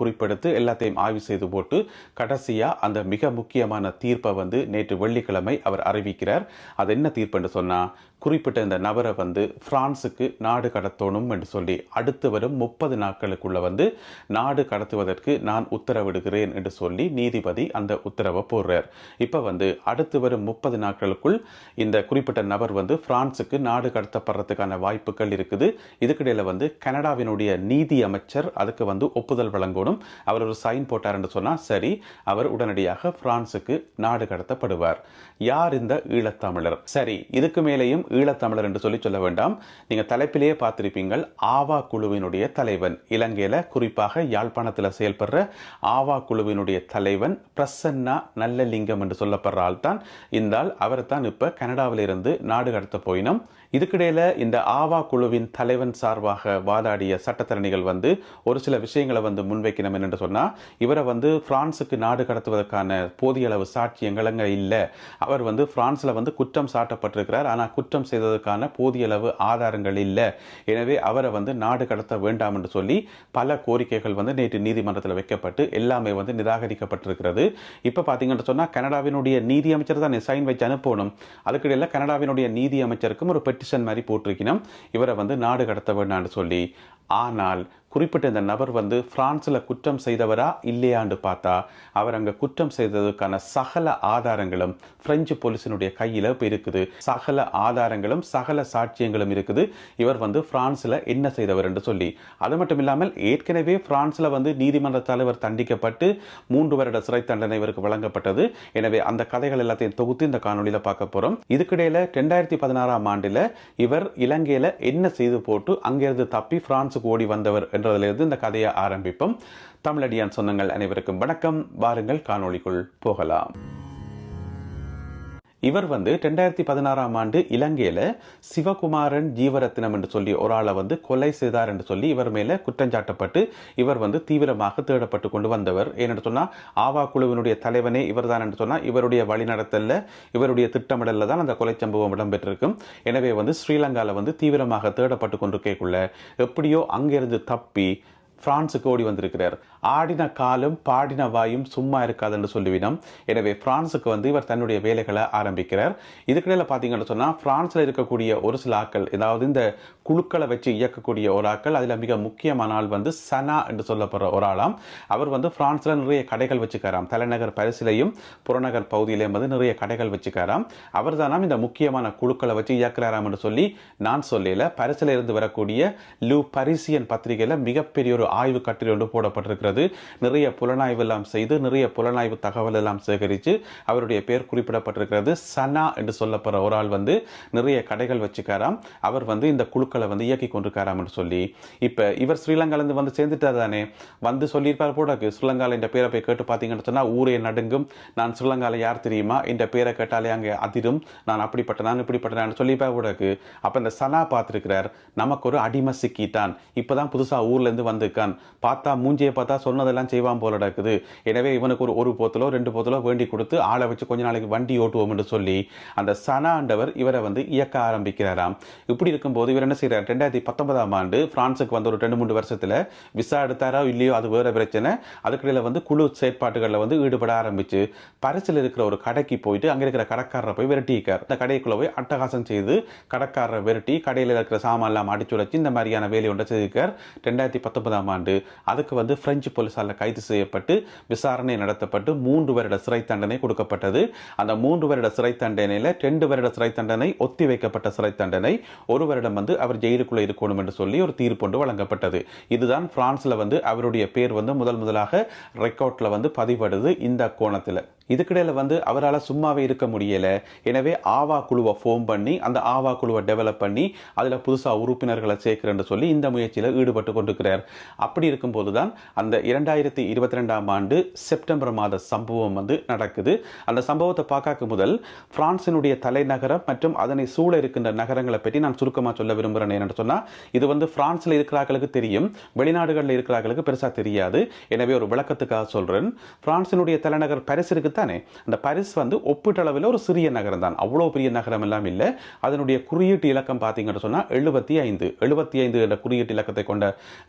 குறிப்பெடுத்து எல்லாத்தையும் ஆய்வு செய்து போட்டு கடைசியாக அந்த மிக முக்கியமான தீர்ப்பை வந்து நேற்று வெள்ளிக்கிழமை அவர் அறிவிக்கிறார். அது என்ன தீர்ப்புன்னு சொன்னால் குறிப்பிட்ட இந்த நபரை வந்து பிரான்ஸுக்கு நாடு கடத்தணும் என்று சொல்லி அடுத்து வரும் முப்பது நாட்களுக்குள்ள வந்து நாடு கடத்துவதற்கு நான் உத்தரவிடுகிறேன் என்று சொல்லி நீதிபதி அந்த உத்தரவை போடுறார். இப்போ வந்து அடுத்து வரும் முப்பது நாட்களுக்குள் இந்த குறிப்பிட்ட நபர் வந்து பிரான்ஸுக்கு நாடு கடத்தப்படுறதுக்கான வாய்ப்புகள் இருக்குது. இதுக்கிடையில் வந்து கனடாவினுடைய நீதி அமைச்சர் அதுக்கு வந்து ஒப்புதல் வழங்கணும். அவர் ஒரு சைன் போட்டார் சொன்னா சரி அவர் உடனடியாக பிரான்சுக்கு நாடு கடத்தப்படுவார். யார் இந்த ஈழத்தமிழர்? சரி இதுக்கு மேலேயும் ஈழத்தமிழர் என்று சொல்லி சொல்ல வேண்டாம். நீங்கள் தலைப்பிலேயே பார்த்திருப்பீங்கள் ஆவா குழுவினுடைய தலைவன். இலங்கையில் குறிப்பாக யாழ்ப்பாணத்தில் செயல்படுற ஆவா குழுவினுடைய தலைவன் பிரசன்னா நல்லலிங்கம் என்று சொல்லப்படுற ஆள் தான் இந்த ஆள் அவர் தான் இப்ப கனடாவிலிருந்து நாடு கடத்த போயினோம் இதுக்கிடையில் இந்த ஆவா குழுவின் தலைவன் சார்பாக வாதாடிய சட்டத்தரணிகள் வந்து ஒரு சில விஷயங்களை வந்து முன்வைக்கணும் என்னென்று சொன்னால் இவரை வந்து ஃப்ரான்ஸுக்கு நாடு கடத்துவதற்கான போதிய அளவு சாட்சியங்கள் அங்க இல்லை. அவர் வந்து பிரான்ஸ்ல வந்து குற்றம் சாட்டப்பட்டிருக்கிறார். ஆனால் குற்றம் செய்ததற்கான போதிய அளவு ஆதாரங்கள் இல்லை. எனவே அவரை வந்து நாடு கடத்த வேண்டாம் என்று சொல்லி பல கோரிக்கைகள் வந்து நேற்று நீதிமன்றத்தில் வைக்கப்பட்டு எல்லாமே வந்து நிராகரிக்கப்பட்டிருக்கிறது. இப்போ பார்த்தீங்கன்னு சொன்னால் கனடாவினுடைய நீதி அமைச்சர் தான் சைன் வச்சு அனுப்பணும். அதுக்கிடையில் கனடாவினுடைய நீதி அமைச்சருக்கும் ஒரு பெட்டிஷன் மாதிரி போட்டிருக்கணும். இவரை வந்து நாடு கடத்த வேண்டாம்னு சொல்லி. ஆனால் குறிப்பிட்ட இந்த நபர் வந்து பிரான்ஸில் குற்றம் செய்தவரா இல்லையான்னு பார்த்தா அவர் அங்கே குற்றம் செய்ததுக்கான சகல ஆதாரங்களும் பிரெஞ்சு போலீஸினுடைய கையில் இப்போ இருக்குது. சகல ஆதாரங்களும் சகல சாட்சியங்களும் இருக்குது. இவர் வந்து பிரான்ஸில் என்ன செய்தவர் என்று சொல்லி. அது மட்டும் இல்லாமல் ஏற்கனவே பிரான்ஸில் வந்து நீதிமன்ற தலைவர் தண்டிக்கப்பட்டு மூன்று வருட சிறை தண்டனை இவருக்கு வழங்கப்பட்டது. எனவே அந்த கதைகள் எல்லாத்தையும் தொகுத்து இந்த காணொலியில் பார்க்க போகிறோம் இதுக்கிடையில் ரெண்டாயிரத்தி பதினாறாம் ஆண்டில் இவர் இலங்கையில் என்ன செய்து போட்டு அங்கிருந்து தப்பி பிரான்ஸுக்கு ஓடி வந்தவர் என்றதிலிருந்து இந்த கதையை ஆரம்பிப்போம். தமிழடியான் சொந்தங்கள் அனைவருக்கும் வணக்கம். வாருங்கள் காணொளிக்குள் போகலாம். இவர் வந்து ரெண்டாயிரத்தி பதினாறாம் ஆண்டு இலங்கையில சிவகுமாரன் ஜீவரத்னம் என்று சொல்லி ஒரு ஆளை வந்து கொலை செய்தார் என்று சொல்லி இவர் மேல குற்றஞ்சாட்டப்பட்டு இவர் வந்து தீவிரமாக தேடப்பட்டு கொண்டு வந்தவர். ஏனென்று சொன்னா ஆவா குழுவினுடைய தலைவனே இவர் தான் என்று சொன்னா இவருடைய வழிநடத்தலில் இவருடைய திட்டமிடலில் தான் அந்த கொலை சம்பவம் இடம்பெற்றிருக்கும். எனவே வந்து ஸ்ரீலங்காவில் வந்து தீவிரமாக தேடப்பட்டு கொண்டிருக்கக்குள்ள எப்படியோ அங்கிருந்து தப்பி பிரான்ஸுக்கு ஓடி வந்திருக்கிறார். ஆடின காலும் பாடின வாயும் சும்மா இருக்காதுன்னு சொல்லிவிடும் எனவே பிரான்ஸுக்கு வந்து இவர் தன்னுடைய வேலைகளை ஆரம்பிக்கிறார். இதுக்கிடையில் பார்த்தீங்கன்னு சொன்னால் பிரான்ஸில் இருக்கக்கூடிய ஒரு சில ஆக்கள் அதாவது இந்த குழுக்களை வச்சு இயக்கக்கூடிய ஒரு ஆக்கள் அதில் மிக முக்கியமான ஆள் வந்து சனா என்று சொல்லப்படுற ஒரு ஆளாம். அவர் வந்து பிரான்ஸில் நிறைய கடைகள் வச்சுக்காராம். தலைநகர் பரிசிலையும் புறநகர் பகுதியிலையும் வந்து நிறைய கடைகள் வச்சுக்காராம். அவர் தானாம் இந்த முக்கியமான குழுக்களை வச்சு இயக்குறாராம் என்று சொல்லி நான் சொல்லல. பரிசில இருந்து வரக்கூடிய லூ பரிசியன் பத்திரிகையில் மிகப்பெரிய ஒரு ஆய்வு கட்டுரை ஒன்று போடப்பட்டிருக்கிறது. நிறைய புலனாய்வு எல்லாம் செய்து நிறைய புலனாய்வு தகவல் எல்லாம் சேகரித்து அவருடைய பேர் குறிப்பிடப்பட்டிருக்கிறது. சனா என்று சொல்லப்படுற ஒரு ஆள் வந்து நிறைய கடைகள் வச்சுக்காராம். அவர் வந்து இந்த குழுக்களை வந்து இயக்கி கொண்டிருக்காராம் என்று சொல்லி. இப்போ இவர் ஸ்ரீலங்காலேருந்து வந்து சேர்ந்துட்டார் தானே? வந்து சொல்லியிருப்பார் போட ஸ்ரீலங்கால இந்த பேரை போய் கேட்டு பார்த்தீங்கன்னு சொன்னால் ஊரே நடுங்கும். நான் ஸ்ரீலங்காவில் யார் தெரியுமா? இந்த பேரை கேட்டாலே அங்கே அதிரும். நான் அப்படிப்பட்ட நான் இப்படிப்பட்ட நான் சொல்லிப்பா கூடக்கு அப்போ இந்த சனா பார்த்துருக்கிறார். நமக்கு ஒரு அடிமை சிக்கிட்டான். இப்பதான் தான் ஊர்ல இருந்து வந்திருக்கான். பார்த்தா மூஞ்சியை பார்த்தா சொன்னதெல்லாம் செய்வான் போல நடக்குது. எனவே இவனுக்கு ஒரு ஒரு போத்தலோ ரெண்டு போத்தலோ வேண்டி கொடுத்து ஆளை வச்சு கொஞ்ச நாளைக்கு வண்டி ஓட்டுவோம் என்று சொல்லி அந்த சனாண்டவர் இவரை வந்து இயக்க ஆரம்பிக்கிறாராம். இப்படி இருக்கும்போது இவர் என்ன செய்கிறார்? ரெண்டாயிரத்தி பத்தொன்பதாம் ஆண்டு பிரான்ஸுக்கு வந்து ஒரு ரெண்டு மூணு வருஷத்துல விசா எடுத்தாரோ இல்லையோ அது வேறு பிரச்சனை. அதுக்கிடையில் வந்து குழு செயற்பாட்டுகளில் வந்து ஈடுபட ஆரம்பிச்சு பரிசில் இருக்கிற ஒரு கடைக்கு போயிட்டு அங்கே இருக்கிற கடைக்காரரை போய் விரட்டிக்கார் அந்த கடைக்குள்ளே போய் அட்டகாசம் செய்து கடைக்காரரை விரட்டி கடையில் இருக்கிற சாமான் எல்லாம் அடிச்சுடைச்சு இந்த மாதிரியான வேலை ஒன்றை செய்திருக்கார் ரெண்டாயிரத்தி பத்தொன்பதாம் ஆண்டு. அதுக்கு வந்து பிரெஞ்சு போலீசால கைது செய்யப்பட்டு விசாரணை நடத்தப்பட்டு மூன்று வருட சிறை தண்டனை கொடுக்கப்பட்டது. அந்த மூன்று வருட சிறை தண்டனையில் ரெண்டு வருட சிறை தண்டனை ஒத்தி வைக்கப்பட்ட சிறை தண்டனை ஒரு வருடம் வந்து அவர் ஜெயிலுக்குள்ளே இருக்கணும் என்று சொல்லி ஒரு தீர்ப்பு ஒன்று வழங்கப்பட்டது. இதுதான் பிரான்ஸில் வந்து அவருடைய பேர் வந்து முதல் முதலாக ரெக்கார்டில் வந்து பதிவடுது இந்த கோணத்தில். இதுக்கிடையில் வந்து அவரால் சும்மாவே இருக்க முடியலை. எனவே ஆவா குழுவை ஃபோம் பண்ணி அந்த ஆவா குழுவை டெவலப் பண்ணி அதில் புதுசாக உறுப்பினர்களை சேர்க்கிறேன்னு சொல்லி இந்த முயற்சியில் ஈடுபட்டு கொண்டிருக்கிறார். அப்படி இருக்கும்போது தான் அந்த இரண்டாயிரத்தி இருபத்தி ரெண்டாம் ஆண்டு செப்டம்பர் மாத சம்பவம் வந்து நடக்குது. அந்த சம்பவத்தை பார்க்க முதல் பிரான்சினுடைய தலைநகரம் மற்றும் அதனை சூழ இருக்கின்ற நகரங்களை பற்றி நான் சுருக்கமாக சொல்ல விரும்புகிறேன் என்னென்னு சொன்னால் இது வந்து பிரான்ஸில் இருக்கிறார்களுக்கு தெரியும் வெளிநாடுகளில் இருக்கிறார்களுக்கு பெருசாக தெரியாது. எனவே ஒரு விளக்கத்துக்காக சொல்கிறேன் பிரான்சினுடைய தலைநகர் பரிசு இருக்குது தானே? அந்த பாரிஸ் வந்து ஒப்பீட்டளவில் ஒரு சிறிய நகரம் தான். அவ்வளோ பெரிய நகரம் எல்லாம் இல்லை. அதனுடைய குறியீட்டு இலக்கம் பார்த்தீங்கன்னு சொன்னால் எழுபத்தி ஐந்து. எழுபத்தி ஐந்து என்ற குறியீட்டு இலக்கத்தை கொண்ட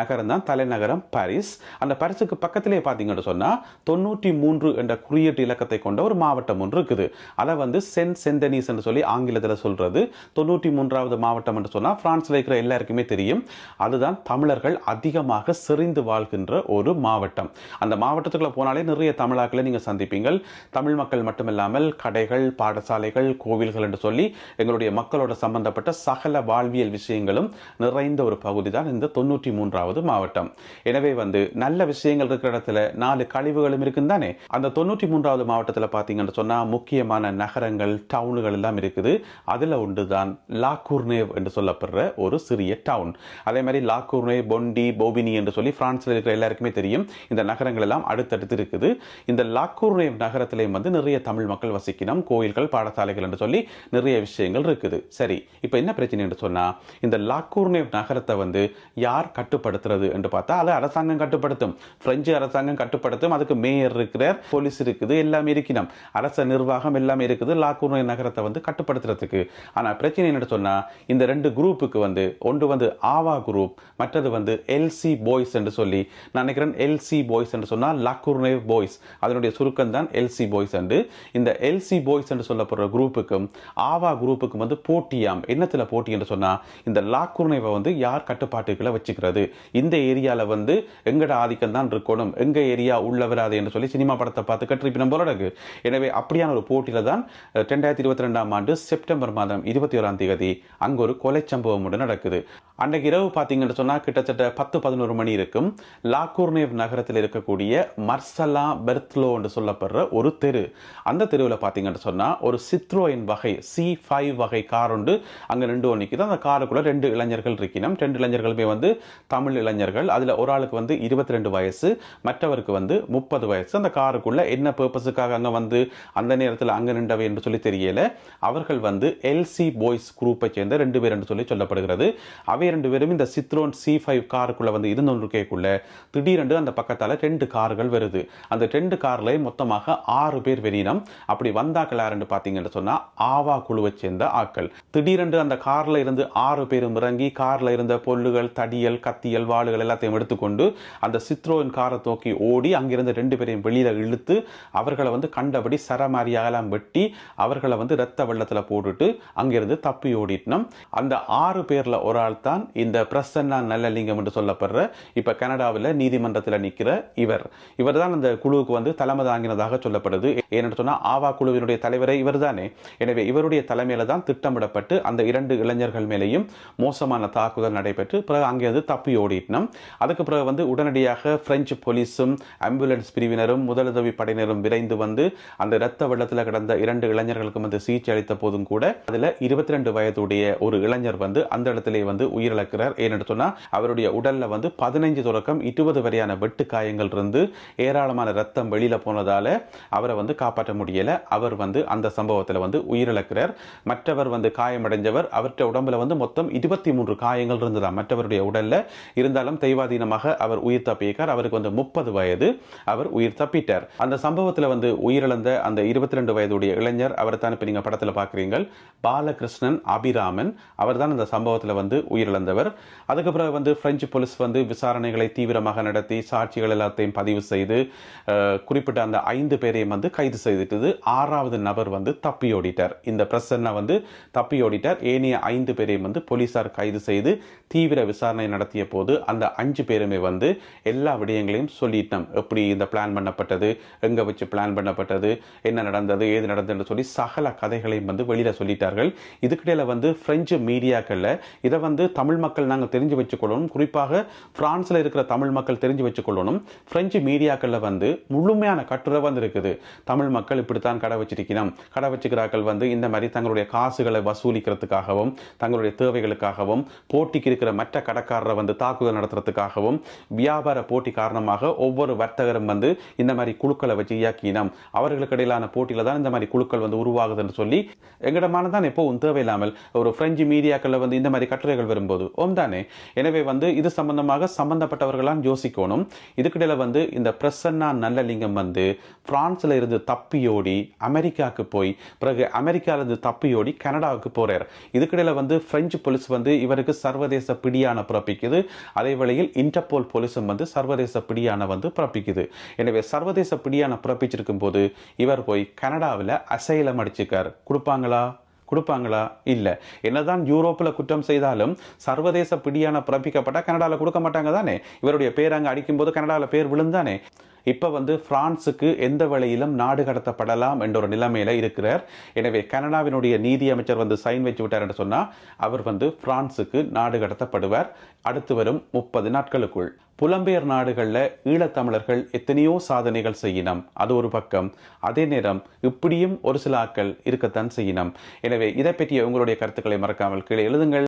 நகரம் தான் தலைநகரம் பாரிஸ். அந்த பரிசுக்கு பக்கத்திலே பார்த்தீங்கன்னு சொன்னால் தொண்ணூற்றி மூன்று என்ற குறியீட்டு இலக்கத்தை கொண்ட ஒரு மாவட்டம் ஒன்று இருக்குது. அதை வந்து சென்ட் சென்டனீஸ் என்று சொல்லி ஆங்கிலத்தில் சொல்கிறது தொண்ணூற்றி மூன்றாவது மாவட்டம் என்று சொன்னால் ஃப்ரான்ஸில் இருக்கிற எல்லாருக்குமே தெரியும். அதுதான் தமிழர்கள் அதிகமாக செறிந்து வாழ்கின்ற ஒரு மாவட்டம். அந்த மாவட்டத்துக்குள்ள போனாலே நிறைய தமிழாக்களை நீங்கள் சந்திப்பீங்கள். தமிழ் மக்கள் மட்டுமில்லாமல் கடைகள் பாடசாலைகள் கோவில்கள் என்று சொல்லி எங்களுடைய மக்களோட சம்பந்தப்பட்ட சகல வாழ்வியல் விஷயங்களும் நிறைந்த ஒரு பகுதி தான் இந்த தொண்ணூற்றி மூன்றாவது மாவட்டம். எனவே வந்து நல்ல விஷயங்கள் இருக்கிற இடத்துல நாலு கழிவுகளும் இருக்குந்தானே அந்த தொண்ணூற்றி மூன்றாவது மாவட்டத்தில் பார்த்தீங்கன்னு சொன்னால் முக்கியமான நகரங்கள் டவுன்கள் எல்லாம் இருக்குது. அதில் ஒன்று தான் லாக்கூர்னேவ் என்று சொல்லப்படுற ஒரு சிறிய டவுன் அதே மாதிரி லாக்கூர்னே பொண்டி போபினி என்று சொல்லி பிரான்ஸில் இருக்கிற எல்லாருக்குமே தெரியும். இந்த நகரங்கள் எல்லாம் அடுத்தடுத்து இருக்குது. இந்த லாக்கூர்னேவ் நகர நகரத்திலேயும் வந்து நிறைய தமிழ் மக்கள் வசிக்கணும் கோயில்கள் பாடசாலைகள் என்று சொல்லி நிறைய விஷயங்கள் இருக்குது. சரி இப்போ என்ன பிரச்சனை என்று சொன்னால் இந்த லாக்கூர்னேவ் நகரத்தை வந்து யார் கட்டுப்படுத்துறது என்று பார்த்தா அது அரசாங்கம் கட்டுப்படுத்தும். பிரெஞ்சு அரசாங்கம் கட்டுப்படுத்தும். அதுக்கு மேயர் இருக்கிறார் போலீஸ் இருக்குது எல்லாமே இருக்கணும் அரச நிர்வாகம் எல்லாமே இருக்குது லாக்கூர்னேவ் நகரத்தை வந்து கட்டுப்படுத்துறதுக்கு. ஆனால் பிரச்சனை என்னென்னு சொன்னால் இந்த ரெண்டு குரூப்புக்கு வந்து ஒன்று வந்து ஆவா குரூப் மற்றது வந்து எல்சி பாய்ஸ் என்று சொல்லி நான் நினைக்கிறேன் எல்சி பாய்ஸ் என்று சொன்னால் லாக்கூர்னேவ் பாய்ஸ். அதனுடைய சுருக்கம் தான் எல்சி பாய்ஸ் அண்டு இந்த எல்சி பாய்ஸ் என்று சொல்லப்படுற குரூப்புக்கும் ஆவா குரூப்புக்கும் வந்து போட்டியாம். என்னத்தில் போட்டி என்று சொன்னால் இந்த லாக்குர்னேவை வந்து யார் கட்டுப்பாட்டுகளை வச்சுக்கிறது? இந்த ஏரியாவில் வந்து எங்கட ஆதிக்கம் தான் இருக்கணும். எங்க ஏரியா உள்ள வராது என்று சொல்லி சினிமா படத்தை பார்த்து கற்றிப்பினம் போல எனவே அப்படியான ஒரு போட்டியில் தான் ரெண்டாயிரத்தி இருபத்தி ரெண்டாம் ஆண்டு செப்டம்பர் மாதம் இருபத்தி ஓராம் தேதி அங்கே ஒரு கொலை சம்பவம் ஒன்று நடக்குது. அன்றைக்கு இரவு பார்த்தீங்கன்னு சொன்னால் கிட்டத்தட்ட பத்து பதினோரு மணி இருக்கும். லாக்கூர்னேவ் நகரத்தில் இருக்கக்கூடிய மர்சலா பெர்த்லோ என்று சொல்லப்படுற ஒரு தெரு. அந்த தெருவில் பார்த்தீங்கன்னு சொன்னால் ஒரு சித்ரோயின் வகை சி ஃபைவ் வகை கார் உண்டு. அங்கே ரெண்டு நிற்குது அந்த காருக்குள்ளே ரெண்டு இளைஞர்கள் இருக்கணும் ரெண்டு இளைஞர்களுமே வந்து தமிழ் இளைஞர்கள். அதில் ஒரு ஆளுக்கு வந்து இருபத்தி ரெண்டு வயசு மற்றவருக்கு வந்து முப்பது வயசு. அந்த காருக்குள்ளே என்ன பர்பஸுக்காக அங்கே வந்து அந்த நேரத்தில் அங்கே நின்றவை என்று சொல்லி தெரியல. அவர்கள் வந்து எல்சி பாய்ஸ் குரூப்பை சேர்ந்த ரெண்டு பேர் என்று சொல்லி சொல்லப்படுகிறது. அவை ரெண்டு பேரும் இந்த சித்ரோன் சி ஃபைவ் காருக்குள்ளே வந்து இருந்துருக்கேக்குள்ளே திடீரென்று அந்த பக்கத்தால் ரெண்டு கார்கள் வருது. அந்த ரெண்டு காரில் மொத்தமாக ஆறு பேர் வெளியினம் அப்படி வந்தாக்கள் யாருன்னு பார்த்தீங்கன்னு சொன்னால் ஆவா குழுவை சேர்ந்த ஆக்கள் திடீரென்று அந்த காரில் இருந்து ஆறு பேரும் இறங்கி காரில் இருந்த பொல்லுகள் தடியல் கத்தியல் வாளுகள் எல்லாத்தையும் எடுத்துக்கொண்டு அந்த சித்ரோன் காரை தூக்கி ஓடி அங்கிருந்து ரெண்டு பேரையும் வெளியில் இழுத்து அவர்களை வந்து கண்டபடி சரமாரியாகலாம் வெட்டி அவர்களை வந்து ரத்த வெள்ளத்தில் போட்டுட்டு அங்கிருந்து தப்பி ஓடிட்டோம் அந்த ஆறு பேரில் ஒரு ஆள் தான் இந்த பிரசன்னா நல்லலிங்கம் என்று சொல்லப்படுற இப்போ கனடாவில் நீதிமன்றத்தில் நிற்கிற இவர். இவர் தான் அந்த குழுவுக்கு வந்து தலைமை தாங்கினதாக சொல்லப்படுது. ஏன்னு சொன்னால் ஆவா குழுவினுடைய தலைவரை இவர் தானே எனவே இவருடைய தலைமையில் தான் திட்டமிடப்பட்டு அந்த இரண்டு இளைஞர்கள் மேலேயும் மோசமான தாக்குதல் நடைபெற்று பிறகு அங்கிருந்து தப்பி ஓடிட்டோம் அதுக்கு பிறகு வந்து உடனடியாக பிரெஞ்சு போலீஸும் ஆம்புலன்ஸ் பிரிவினரும் முதலுதவி படையினரும் விரைந்து வந்து அந்த இரத்த வெள்ளத்தில் கிடந்த இரண்டு இளைஞர்களுக்கும் வந்து சிகிச்சை அளித்த போதும் கூட அதுல இருபத்தி ரெண்டு வயதுடைய ஒரு இளைஞர் வந்து அந்த இடத்துல வந்து உயிரிழக்கிறார். ஏன்னு அவருடைய உடல்ல வந்து பதினைஞ்சு தொடக்கம் இருபது வரையான வெட்டு காயங்கள் இருந்து ஏராளமான ரத்தம் வெளியில போனதால அவரை வந்து காப்பாற்ற முடியல. அவர் வந்து அந்த சம்பவத்தில் வந்து உயிரிழக்கிறார். மற்றவர் வந்து காயமடைஞ்சவர் அவர்கிட்ட உடம்புல வந்து மொத்தம் இருபத்தி மூன்று காயங்கள் இருந்ததா மற்றவருடைய உடல்ல. இருந்தாலும் தெய்வாதீனமாக அவர் உயிர் தப்பியிருக்கார். அவருக்கு வந்து முப்பது வயது அவர் உயிர் தப்பிட்டார். அந்த சம்பவத்தில் வந்து உயிரிழந்த அந்த இருபத்தி ரெண்டு வயதுடைய இளைஞர் அவர் தான் இப்போ நீங்கள் படத்தில் பார்க்குறீங்க பாலகிருஷ்ணன் அபிராமன் அவர் தான் அந்த சம்பவத்தில் வந்து உயிரிழந்தார். அதுக்கு பிறகு வந்து பிரெஞ்சு போலீஸ் வந்து விசாரணைகளை தீவிரமாக நடத்தி சாட்சிகள் எல்லாத்தையும் பதிவு செய்து குறிப்பிட்ட அந்த ஐந்து பேரையும் வந்து கைது செய்துட்டது. ஆறாவது நபர் வந்து தப்பியோடிட்டார் இந்த பிரசன்ன வந்து தப்பியோடிட்டார் ஏனைய ஐந்து பேரையும் வந்து போலீசார் கைது செய்து தீவிர விசாரணை நடத்திய போது அந்த அஞ்சு பேருமே வந்து எல்லா விடயங்களையும் சொல்லிட்டோம். எப்படி இந்த பிளான் பண்ணப்பட்டது? எங்க வச்சு பிளான் பண்ணப்பட்டது? என்ன நடந்தது? ஏது நடந்ததுன்னு சொல்லி சகல கதைகளையும் வந்து வெளியில சொல்லிட்டார்கள். இதுக்கிடையில் வந்து பிரெஞ்சு மீடியாக்கள்ல இதை வந்து தமிழ் தமிழ் மக்கள் நாங்கள் தெரிஞ்சு வச்சுக்கொள்ளணும். குறிப்பாக பிரான்ஸில் இருக்கிற தமிழ் மக்கள் தெரிஞ்சு வச்சுக்கொள்ளணும். பிரெஞ்சு மீடியாக்களில் வந்து முழுமையான கட்டுரை வந்து இருக்குது. தமிழ் மக்கள் இப்படித்தான் கடை வச்சிருக்கிறோம். கடை வச்சுக்கிறார்கள் வந்து இந்த மாதிரி தங்களுடைய காசுகளை வசூலிக்கிறதுக்காகவும் தங்களுடைய தேவைகளுக்காகவும் போட்டிக்கு இருக்கிற மற்ற கடைக்காரரை வந்து தாக்குதல் நடத்துறதுக்காகவும் வியாபார போட்டி காரணமாக ஒவ்வொரு வர்த்தகரும் வந்து இந்த மாதிரி குழுக்களை வச்சு இயக்கினோம். அவர்களுக்கு இடையிலான போட்டியில் தான் இந்த மாதிரி குழுக்கள் வந்து உருவாகுதுன்னு சொல்லி எங்களிடமான தான் எப்போவும் தேவையில்லாமல் ஒரு பிரெஞ்சு மீடியாக்களில் வந்து இந்த மாதிரி கட்டுரைகள் வரும்போது ஓம் தானே. எனவே வந்து இது சம்பந்தமாக சம்பந்தப்பட்டவர்களாம் யோசிக்கணும். இதுக்கிடையில் வந்து இந்த பிரசன்னா நல்லலிங்கம் வந்து பிரான்ஸில் இருந்து தப்பியோடி அமெரிக்காவுக்கு போய் பிறகு அமெரிக்காவிலிருந்து தப்பியோடி கனடாவுக்கு போகிறார் இதுக்கிடையில் வந்து பிரெஞ்சு போலீஸ் வந்து இவருக்கு சர்வதேச பிடியான பிறப்பிக்குது. அதே வேளையில் இன்டர்போல் போலீஸும் வந்து சர்வதேச பிடியான வந்து பிறப்பிக்குது. எனவே சர்வதேச பிடியான பிறப்பிச்சிருக்கும் போது இவர் போய் கனடாவில் அசைலம் அடிச்சுக்கார். கொடுப்பாங்களா? கொடுப்பாங்களா? இல்ல. என்னதான் யூரோப்பில் குற்றம் செய்தாலும் சர்வதேச பிடியான பிறப்பிக்கப்பட்டால் கனடாவில் கொடுக்க மாட்டாங்க தானே? இவருடைய பேர் அங்கே அடிக்கும்போது கனடாவில் பேர் விழுந்தானே? இப்போ வந்து பிரான்ஸுக்கு எந்த வழியிலும் நாடு கடத்தப்படலாம் என்ற ஒரு நிலைமையில் இருக்கிறார். எனவே கனடாவினுடைய நீதி அமைச்சர் வந்து சைன் வச்சு விட்டார் என்று சொன்னால் அவர் வந்து பிரான்ஸுக்கு நாடு கடத்தப்படுவார். அடுத்து வரும் முப்பது நாட்களுக்குள். புலம்பெயர் நாடுகளில் ஈழத்தமிழர்கள் எத்தனையோ சாதனைகள் செய்யணும் அது ஒரு பக்கம். அதே நேரம் இப்படியும் ஒரு சில ஆக்கள் இருக்கத்தான் செய்யணும் எனவே இதை பற்றிய உங்களுடைய கருத்துக்களை மறக்காமல் கீழே எழுதுங்கள்.